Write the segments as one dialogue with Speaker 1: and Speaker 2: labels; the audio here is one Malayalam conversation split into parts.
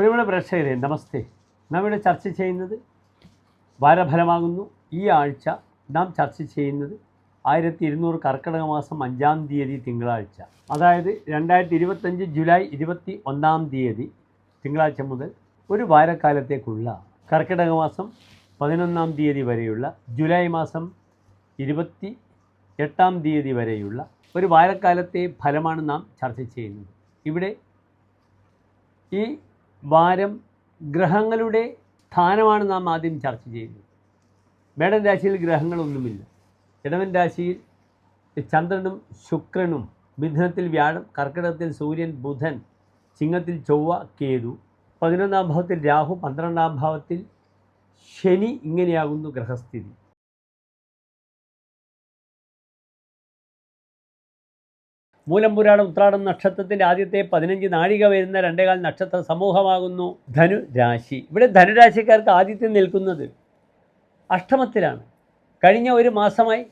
Speaker 1: പ്രിയമുള്ള പ്രേക്ഷകരെ നമസ്തേ. നാം ഇവിടെ ചർച്ച ചെയ്യുന്നത് വാരഫലമാകുന്നു. ഈ ആഴ്ച നാം ചർച്ച ചെയ്യുന്നത് ആയിരത്തി ഇരുന്നൂറ് കർക്കിടക മാസം അഞ്ചാം തീയതി തിങ്കളാഴ്ച. അതായത് രണ്ടായിരത്തി ഇരുപത്തഞ്ച് ജൂലൈ ഇരുപത്തി ഒന്നാം തീയതി തിങ്കളാഴ്ച മുതൽ ഒരു വാരക്കാലത്തേക്കുള്ള കർക്കിടക മാസം പതിനൊന്നാം തീയതി വരെയുള്ള ജൂലൈ മാസം ഇരുപത്തി എട്ടാം തീയതി വരെയുള്ള ഒരു വാരക്കാലത്തെ ഫലമാണ് നാം ചർച്ച ചെയ്യുന്നത്. ഇവിടെ ഈ വാരം ഗ്രഹങ്ങളുടെ സ്ഥാനമാണ് നാം ആദ്യം ചർച്ച ചെയ്യുന്നത്. മേടൻ രാശിയിൽ ഗ്രഹങ്ങളൊന്നുമില്ല. ഇടവൻ രാശിയിൽ ചന്ദ്രനും ശുക്രനും മിഥുനത്തിൽ വ്യാഴം കർക്കിടകത്തിൽ സൂര്യൻ ബുധൻ ചിങ്ങത്തിൽ ചൊവ്വ കേതു. പതിനൊന്നാം ഭാവത്തിൽ രാഹു പന്ത്രണ്ടാം ഭാവത്തിൽ ശനി ഇങ്ങനെയാകുന്നു ഗ്രഹസ്ഥിതി. മൂലം പുരാണം ഉത്രാടം നക്ഷത്രത്തിന്റെ ആദ്യത്തെ പതിനഞ്ച് നാഴിക വരുന്ന രണ്ടേകാൽ നക്ഷത്ര സമൂഹമാകുന്നു. ധനുരാശി ഇവിടെ ധനുരാശിക്കാർക്ക് ആദ്യത്തെ നിൽക്കുന്നത് അഷ്ടമത്തിലാണ്. കഴിഞ്ഞ ഒരു മാസമായി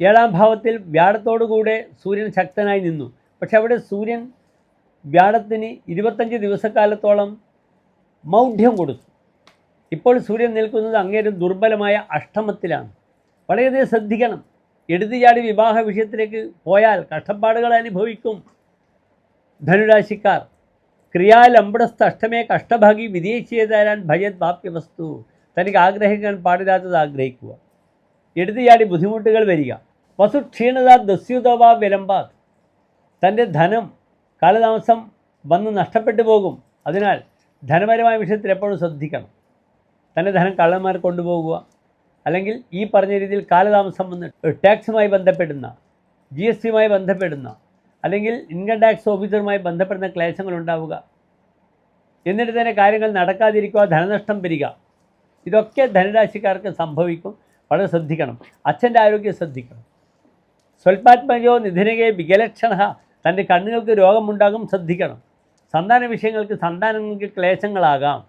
Speaker 1: ഏഴാം ഭാവത്തിൽ വ്യാഴത്തോടുകൂടെ സൂര്യൻ ശക്തനായി നിന്നു. പക്ഷെ അവിടെ സൂര്യൻ വ്യാഴത്തിന് ഇരുപത്തഞ്ച് ദിവസക്കാലത്തോളം മൗഢ്യം കൊടുത്തു. ഇപ്പോൾ സൂര്യൻ നിൽക്കുന്നത് അങ്ങേരും ദുർബലമായ അഷ്ടമത്തിലാണ്. വളരെയധികം ശ്രദ്ധിക്കണം. എടുത്തുചാടി വിവാഹ വിഷയത്തിലേക്ക് പോയാൽ കഷ്ടപ്പാടുകൾ അനുഭവിക്കും. ധനുരാശിക്കാർ ക്രിയാലംബടസ്ഥ അഷ്ടമേ കഷ്ടഭാഗി വിദേശിയെ തരാൻ ഭയത് വാപ്യവസ്തു. തനിക്ക് ആഗ്രഹിക്കാൻ പാടില്ലാത്തത് ആഗ്രഹിക്കുക. എടുത്തുചാടി ബുദ്ധിമുട്ടുകൾ വരിക. വസു ക്ഷീണത ദസ്യുതവ വിലമ്പാത് തന്റെ ധനം കാലതാമസം വന്ന് നഷ്ടപ്പെട്ടു പോകും. അതിനാൽ ധനപരമായ വിഷയത്തിൽ എപ്പോഴും ശ്രദ്ധിക്കണം. തന്റെ ധനം കള്ളന്മാർ കൊണ്ടുപോകുക. അല്ലെങ്കിൽ ഈ പറഞ്ഞ രീതിയിൽ കാലതാമസം വന്ന് ടാക്സുമായി ബന്ധപ്പെടുന്ന ജി എസ് ടിയുമായി ബന്ധപ്പെടുന്ന അല്ലെങ്കിൽ ഇൻകം ടാക്സ് ഓഫീസറുമായി ബന്ധപ്പെടുന്ന ക്ലേശങ്ങൾ ഉണ്ടാവുക. എന്നിട്ട് തന്നെ കാര്യങ്ങൾ നടക്കാതിരിക്കുക ധനനഷ്ടം വരിക ഇതൊക്കെ ധനരാശിക്കാർക്ക് സംഭവിക്കും. വളരെ ശ്രദ്ധിക്കണം. അച്ഛന്റെ ആരോഗ്യം ശ്രദ്ധിക്കണം. സ്വൽപാത്മകയോ നിധനകയോ വികലക്ഷണ തന്റെ കണ്ണുകൾക്ക് രോഗമുണ്ടാകും ശ്രദ്ധിക്കണം. സന്താന വിഷയങ്ങൾക്ക് സന്താനങ്ങൾക്ക് ക്ലേശങ്ങളാകാം.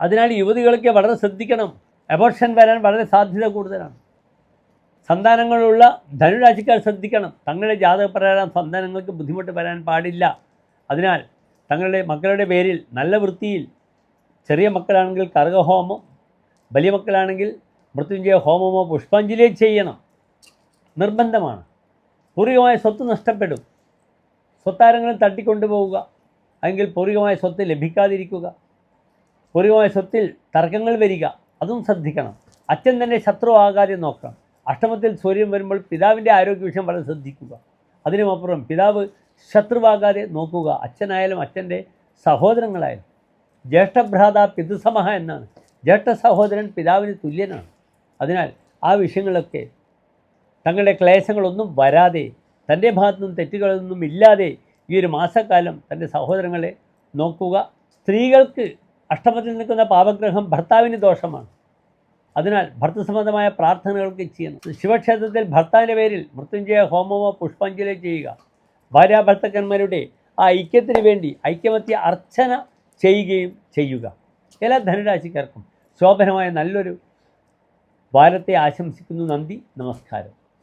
Speaker 1: അതിനാൽ യുവതികൾക്ക് വളരെ ശ്രദ്ധിക്കണം. അബോർഷൻ വരാൻ വളരെ സാധ്യത കൂടുതലാണ്. സന്താനങ്ങളുള്ള ധനുരാശിക്കാർ ശ്രദ്ധിക്കണം. തങ്ങളുടെ ജാതകപ്രകാരം സന്താനങ്ങൾക്ക് ബുദ്ധിമുട്ട് വരാൻ പാടില്ല. അതിനാൽ തങ്ങളുടെ മക്കളുടെ പേരിൽ നല്ല വൃത്തിയിൽ ചെറിയ മക്കളാണെങ്കിൽ കർഗഹോമം വലിയ മക്കളാണെങ്കിൽ മൃത്യുഞ്ജയ ഹോമമോ പുഷ്പാഞ്ജലിയോ ചെയ്യണം. നിർബന്ധമാണ്. പൂർവികമായ സ്വത്ത് നഷ്ടപ്പെടും. സ്വത്താരങ്ങളും തട്ടിക്കൊണ്ടുപോവുക. അല്ലെങ്കിൽ പൂർവികമായ സ്വത്ത് ലഭിക്കാതിരിക്കുക. പൂർവികമായ സ്വത്തിൽ തർക്കങ്ങൾ വരിക. അതും ശ്രദ്ധിക്കണം. അച്ഛൻ തന്നെ ശത്രു ആകാതെ നോക്കണം. അഷ്ടമത്തിൽ സൂര്യൻ വരുമ്പോൾ പിതാവിന്റെ ആരോഗ്യ വിഷയം വളരെ ശ്രദ്ധിക്കുക. അതിനുമപ്പുറം പിതാവ് ശത്രുവാകാതെ നോക്കുക. അച്ഛനായാലും അച്ഛന്റെ സഹോദരങ്ങളായാലും. ജ്യേഷ്ഠഭ്രാത പിതൃസമഹ എന്നാണ്. ജ്യേഷ്ഠ സഹോദരൻ പിതാവിന് തുല്യനാണ്. അതിനാൽ ആ വിഷയങ്ങളൊക്കെ തങ്ങളുടെ ക്ലേശങ്ങളൊന്നും വരാതെ തന്റെ ഭാഗത്തുനിന്നും തെറ്റുകളൊന്നും ഇല്ലാതെ ഈ ഒരു മാസക്കാലം തന്റെ സഹോദരങ്ങളെ നോക്കുക. സ്ത്രീകൾക്ക് അഷ്ടമത്തിൽ നിൽക്കുന്ന പാപഗ്രഹം ഭർത്താവിന് ദോഷമാണ്. അതിനാൽ ഭർത്തൃസംബന്ധമായ പ്രാർത്ഥനകൾക്ക് ചെയ്യണം. ശിവക്ഷേത്രത്തിൽ ഭർത്താവിന്റെ പേരിൽ മൃത്യുഞ്ജയ ഹോമമോ പുഷ്പാഞ്ജലി ചെയ്യുക. ഭാര്യാഭർത്തക്കന്മാരുടെ ആ ഐക്യത്തിന് വേണ്ടി ഐക്യമത്യ അർച്ചന ചെയ്യുകയും ചെയ്യുക. എല്ലാ ധനുരാശിക്കാർക്കും ശോഭനമായ നല്ലൊരു വാരത്തെ ആശംസിക്കുന്നു. നന്ദി. നമസ്കാരം.